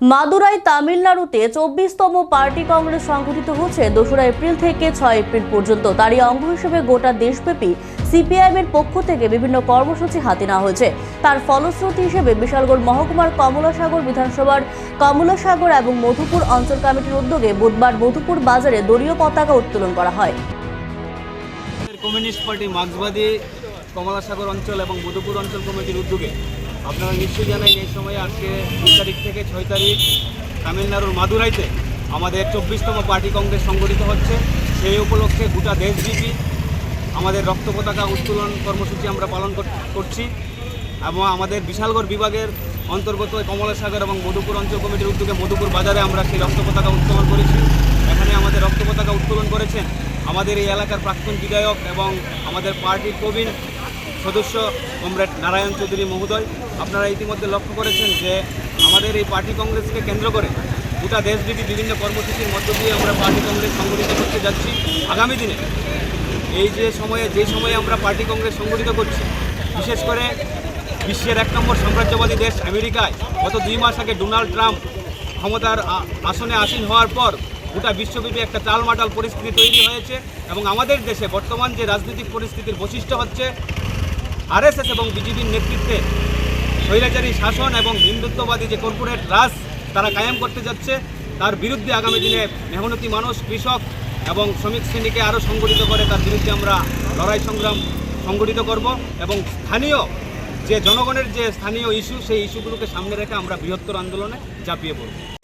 মাদুরাই তামিলনাড়ুতে চব্বিশতম পার্টি কংগ্রেস সংগঠিত হচ্ছে দোসরা এপ্রিল থেকে ছয় এপ্রিল পর্যন্ত। তারই অঙ্গ হিসেবে গোটা দেশব্যাপী সিপিআইএম এর পক্ষ থেকে বিভিন্ন কর্মসূচি হাতে নেওয়া হয়েছে। তার ফলশ্রুতি হিসেবে বিশালগড় মহকুমার কমলাসাগর বিধানসভার কমলাসাগর এবং মধুপুর অঞ্চল কমিটির উদ্যোগে বুধবার মধুপুর বাজারে দলীয় পতাকা উত্তোলন করা হয়। কমিউনিস্ট পার্টি মার্ক্সবাদী কমলাসাগর অঞ্চল এবং মধুপুর অঞ্চল কমিটির উদ্যোগে আপনারা নিশ্চয়ই জানেন এই সময়ে আজকে দুই তারিখ থেকে ছয় তারিখ তামিলনাড়ুর মাদুরাইতে আমাদের চব্বিশতম পার্টি কংগ্রেস সংগঠিত হচ্ছে। সেই উপলক্ষে গোটা দেশব্যাপী আমাদের রক্ত পতাকা উত্তোলন কর্মসূচি আমরা পালন করছি এবং আমাদের বিশালগড় বিভাগের অন্তর্গত কমলাসাগর এবং মধুপুর অঞ্চল কমিটির উদ্যোগে মধুপুর বাজারে আমরা সেই রক্ত পতাকা উত্তোলন করেছি। এখানে আমাদের রক্ত পতাকা উত্তোলন করেছেন আমাদের এই এলাকার প্রাক্তন বিধায়ক এবং আমাদের পার্টির প্রবীণ সদস্য কমরেড নারায়ণ চৌধুরী মহোদয়, আপনারা ইতিমধ্যে লক্ষ্য করেছেন যে আমাদের এই পার্টি কংগ্রেসকে কেন্দ্র করে গোটা দেশব্যাপী বিভিন্ন কর্মসূচির মধ্য দিয়ে আমরা পার্টি কংগ্রেস সংগঠিত করতে যাচ্ছি। আগামী দিনে এই যে সময়ে যে সময়ে আমরা পার্টি কংগ্রেস সংগঠিত করছি, বিশেষ করে বিশ্বের এক নম্বর সাম্রাজ্যবাদী দেশ আমেরিকায়, গত দুই মাস আগে ডোনাল্ড ট্রাম্প ক্ষমতার আসনে আসীন হওয়ার পর গোটা বিশ্বব্যাপী একটা টালমাটাল পরিস্থিতি তৈরি হয়েছে এবং আমাদের দেশে বর্তমান যে রাজনৈতিক পরিস্থিতির বৈশিষ্ট্য হচ্ছে আরএসএস এবং বিজেপির নেতৃত্বে স্বৈরাচারী শাসন এবং হিন্দুত্ববাদী যে কর্পোরেট রাজ তারা কায়েম করতে যাচ্ছে, তার বিরুদ্ধে আগামী দিনে মেহনতি মানুষ, কৃষক এবং শ্রমিক শ্রেণীকে আরও সংগঠিত করে, তার বিরুদ্ধে আমরা লড়াই সংগ্রাম সংগঠিত করব এবং স্থানীয় যে জনগণের যে স্থানীয় ইস্যু, সেই ইস্যুগুলোকে সামনে রেখে আমরা বৃহত্তর আন্দোলনে ঝাঁপিয়ে পড়ব।